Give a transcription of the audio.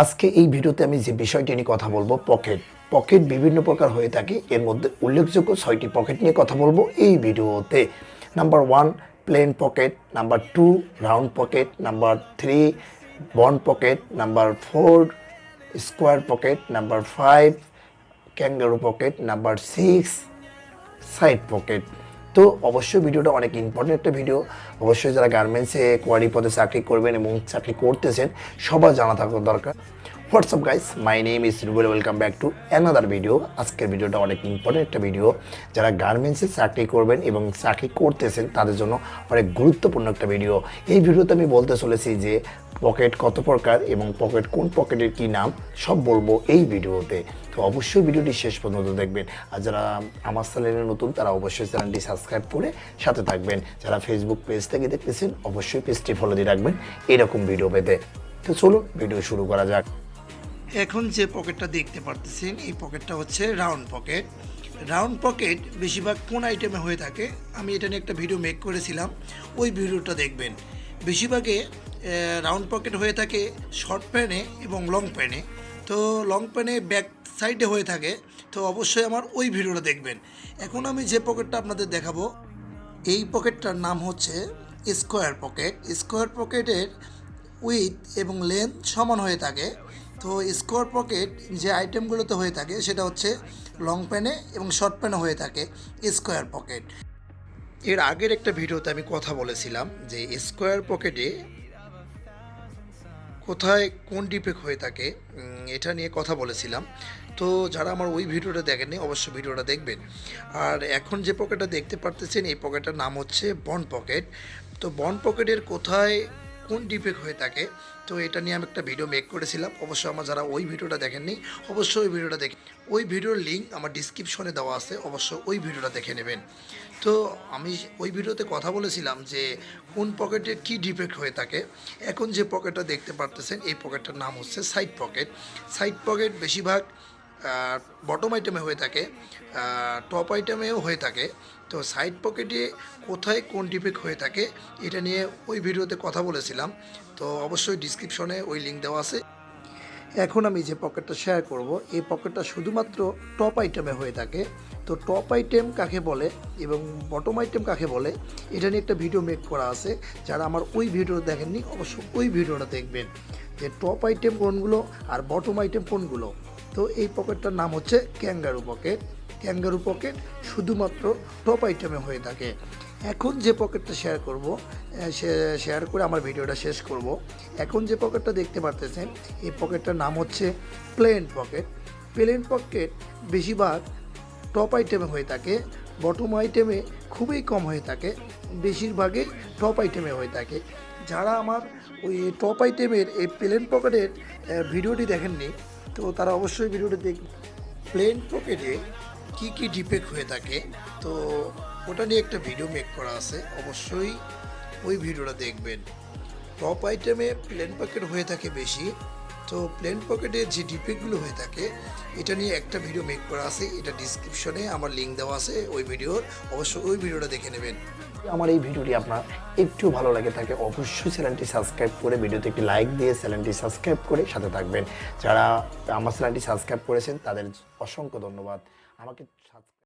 আজকে এই ভিডিওতে আমি যে বিষয়টি নিয়ে কথা বলব, পকেট। পকেট বিভিন্ন প্রকার হয়ে থাকে। এর মধ্যে উল্লেখযোগ্য ছয়টি পকেট নিয়ে কথা বলব এই ভিডিওতে। Number one plain pocket number two round pocket number three bond pocket number four square pocket number five kangaroo pocket number six side pocket তো অবশ্যই ভিডিওটা অনেক ইম্পর্টেন্ট একটা ভিডিও অবশ্যই যারা গার্মেন্টসে কোয়ারি পদে চাকরি করবেন এবং চাকরি করতেছেন, সবার জানা থাকা দরকার। What's up guys my name is Rubel welcome back to another video আজকের ভিডিওটা অনেক ইম্পর্টেন্ট একটা ভিডিও যারা গার্মেন্টসে চাকরি করবেন এবং চাকরি করতেছেন, তাদের জন্য অনেক গুরুত্বপূর্ণ একটা ভিডিও এই ভিডিওতে আমি বলতে চলেছি যে পকেট কত প্রকার এবং পকেট কোন পকেটের কি নাম, সব বলব এই ভিডিওতে তো অবশ্যই ভিডিওটি শেষ পর্যন্ত দেখবেন। আর যারা আমার চ্যানেলে নতুন, তারা অবশ্যই চ্যানেলটি সাবস্ক্রাইব করে সাথে থাকবেন। যারা ফেসবুক পেজ থেকে দেখতেছেন, অবশ্যই পেজটি ফলো দিয়ে রাখবেন। এরকম ভিডিও পেতে। তো চলুন ভিডিও শুরু করা যাক। এখন যে পকেটটা দেখতে পারতেছেন, এই পকেটটা হচ্ছে রাউন্ড পকেট রাউন্ড পকেট বেশিরভাগ কোন আইটেমে হয়ে থাকে, আমি এটা নিয়ে একটা ভিডিও মেক করেছিলাম, ওই ভিডিওটা দেখবেন। বেশিরভাগে রাউন্ড পকেট হয়ে থাকে শর্ট প্যানে এবং লং প্যানে তো লং প্যানে ব্যাক সাইডে হয়ে থাকে, তো অবশ্যই আমার ওই ভিডিওটা দেখবেন। এখন আমি যে পকেটটা আপনাদের দেখাবো, এই পকেটটার নাম হচ্ছে স্কোয়ার পকেট স্কোয়ার পকেটের উইথ এবং লেন্থ সমান হয়ে থাকে। তো স্কোয়ার পকেট যে আইটেমগুলোতে হয়ে থাকে সেটা হচ্ছে লং প্যানে এবং শর্ট প্যানে হয়ে থাকে স্কোয়ার পকেট। এর আগের একটা ভিডিওতে আমি কথা বলেছিলাম যে স্কোয়ার পকেটে কোথায় কোন ডিফেক্ট হয়ে থাকে এটা নিয়ে কথা বলেছিলাম। তো যারা আমার ওই ভিডিওটা দেখেননি, অবশ্যই ভিডিওটা দেখবেন। আর এখন যে পকেটটা দেখতে পারতেছেন, এই পকেটটার নাম হচ্ছে বন পকেট। তো বন পকেটের কোথায় কোন ডিফেক্ট হয়ে থাকে, তো এটা নিয়ে আমি একটা ভিডিও মেক করেছিলাম। অবশ্যই আমার যারা ওই ভিডিওটা দেখেননি, অবশ্যই ওই ভিডিওটা দেখে ওই ভিডিওর লিঙ্ক আমার ডিসক্রিপশনে দেওয়া আছে, অবশ্যই ওই ভিডিওটা দেখে নেবেন। তো আমি ওই ভিডিওতে কথা বলেছিলাম যে, কোন পকেটে কি ডিফেক্ট হয়ে থাকে। এখন যে পকেটটা দেখতে পারতেছেন, এই পকেটটার নাম হচ্ছে সাইড পকেট সাইড পকেট বেশিরভাগ বটম আইটেমে হয়ে থাকে টপ আইটেমেও হয়ে থাকে। তো সাইড পকেটে কোথায় কোন ডিফেক্ট হয়ে থাকে, এটা নিয়ে ওই ভিডিওতে কথা বলেছিলাম। তো অবশ্যই ডিসক্রিপশনে ওই লিঙ্ক দেওয়া আছে। এখন আমি যে পকেটটা শেয়ার করব, এই পকেটটা শুধুমাত্র টপ আইটেমে হয়ে থাকে। তো টপ আইটেম কাকে বলে এবং বটম আইটেম কাকে বলে, এটা নিয়ে একটা ভিডিও মেক করা আছে। যারা আমার ওই ভিডিও দেখেননি, অবশ্যই ওই ভিডিওটা দেখবেন। যে টপ আইটেম কোনগুলো আর বটম আইটেম কোনগুলো। তো এই পকেটটার নাম হচ্ছে ক্যাঙ্গারু পকেট ক্যাঙ্গারু পকেট শুধুমাত্র টপ আইটেমে হয়ে থাকে। এখন যে পকেটটা শেয়ার করব শেয়ার করে আমার ভিডিওটা শেষ করব। এখন যে পকেটটা দেখতে পারতেছেন, এই পকেটটার নাম হচ্ছে প্লেন পকেট প্লেন পকেট বেশিরভাগ টপ আইটেমে হয়ে থাকে বটম আইটেমে খুবই কম হয়ে থাকে, বেশিরভাগই টপ আইটেমে হয়ে থাকে। যারা আমার ওই টপ আইটেমের এই প্লেন পকেটের ভিডিওটি দেখেননি তো তারা অবশ্যই ভিডিওটা দেখবে। প্লেন পকেটে কি কি ডিফেক্ট হয়ে থাকে, তো ওটা নিয়ে একটা ভিডিও মেক করা আছে। অবশ্যই ওই ভিডিওটা দেখবেন। টপ আইটেমে প্লেন পকেট হয়ে থাকে বেশি। তো প্লেন পকেটে যে ডিফেক্টগুলো হয়ে থাকে, এটা নিয়ে একটা ভিডিও মেক করা আছে, এটা ডিসক্রিপশনে আমার লিঙ্ক দেওয়া আছে, ওই ভিডিওর অবশ্যই ওই ভিডিওটা দেখে নেবেন। আমার এই ভিডিওটি আপনার একটু ভালো লাগে থাকে, অবশ্যই চ্যানেলটি সাবস্ক্রাইব করে ভিডিওতে একটি লাইক দিয়ে চ্যানেলটি সাবস্ক্রাইব করে সাথে থাকবেন। যারা আমার চ্যানেলটি সাবস্ক্রাইব করেছেন, তাদের অসংখ্য ধন্যবাদ। আমাকে